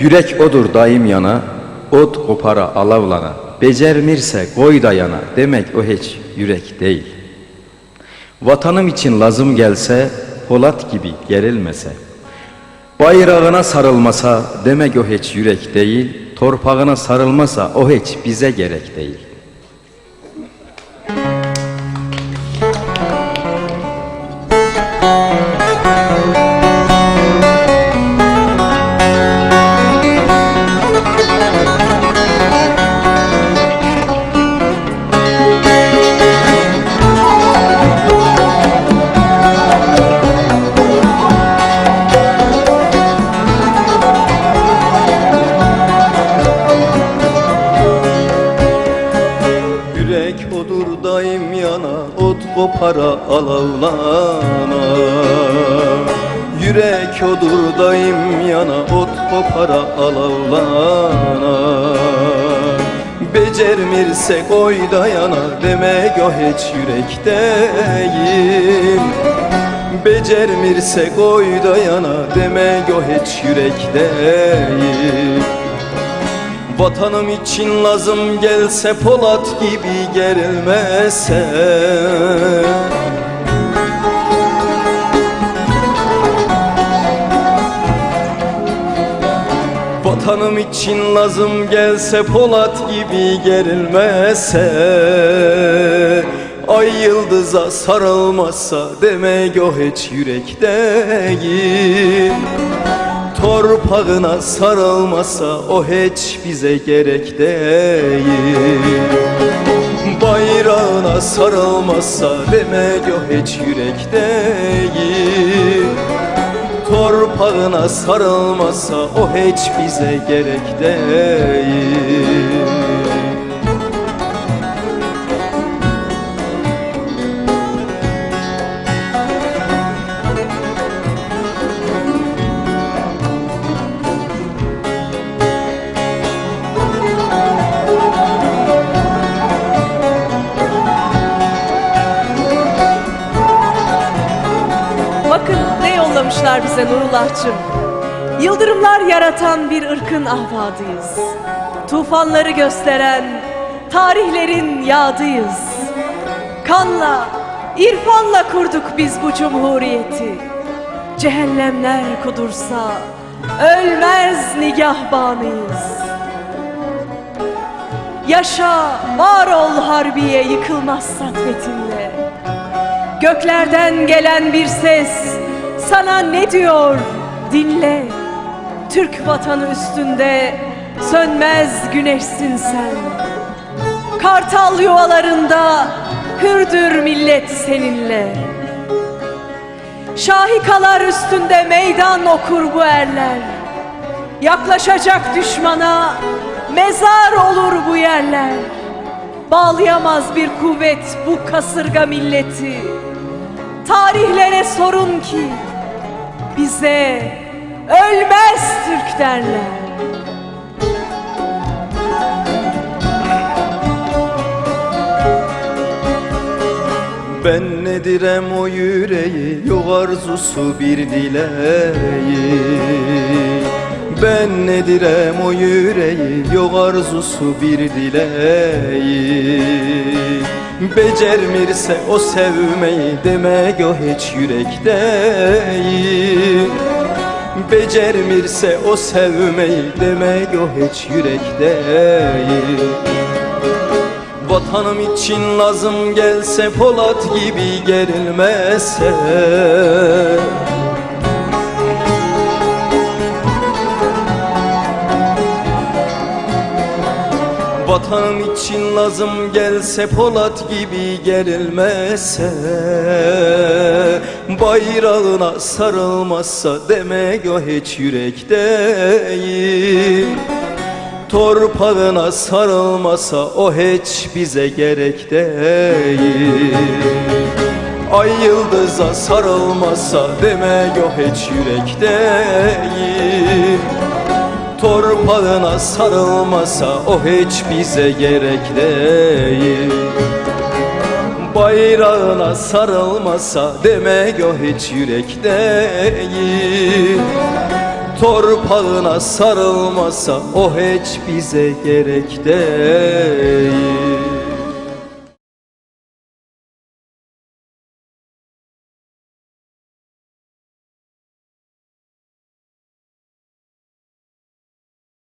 Yürek odur daim yana, ot kopara alavlana. Becermirse koy da yana, demek o hiç yürek değil. Vatanım için lazım gelse, Polat gibi gerilmese. Bayrağına sarılmasa, demek o hiç yürek değil. Torpağına sarılmasa, o hiç bize gerek değil. Kopara alavlana Yürek odur daim yana Ot kopara alavlana Becermirse koy da yana Demek o hiç yürek değil. Becermirse koy da yana Demek o hiç yürek Vatanım için lazım gelse Polat gibi gerilmese. Vatanım için lazım gelse Polat gibi gerilmese. Ay yıldıza sarılmasa demek o hiç yürek değil Torpağına sarılmasa o hiç bize gerek değil. Bayrağına sarılmasa demek o hiç yürek değil. Torpağına sarılmasa o hiç bize gerek değil bize Nurullah'cığım. Yıldırımlar yaratan bir ırkın ahvadıyız. Tufanları gösteren tarihlerin yadıyız. Kanla, irfanla kurduk biz bu cumhuriyeti. Cehennemler kudursa ölmez nigahbanıyız. Yaşa, var ol harbiye yıkılmaz satvetinle. Göklerden gelen bir ses sana ne diyor? Dinle. Türk vatanı üstünde sönmez güneşsin sen. Kartal yuvalarında hürdür millet seninle. Şahikalar üstünde meydan okur bu erler. Yaklaşacak düşmana mezar olur bu yerler. Bağlayamaz bir kuvvet bu kasırga milleti. Tarihlere sorun ki bize ölmez Türk derler. Ben nedirem o yüreği Yok arzusu bir dileği Ben nedirem o yüreği Yok arzusu bir dileği. Becermirse o sevmeyi Demek o hiç yürek değil. Becermirse o sevmeyi Demek o hiç yürek değil. Vatanım için lazım gelse Polat gibi gerilmese Vatanım için lazım gelse Polat gibi gerilmese Bayrağına sarılmazsa demek o hiç yürek değil. Torpağına sarılmasa o hiç bize gerek değil. Ay yıldıza sarılmasa demek o hiç yürek değil Torpağına sarılmasa o hiç bize gerek değil. Bayrağına sarılmasa demek o hiç yürek değil. Torpağına sarılmasa o hiç bize gerek değil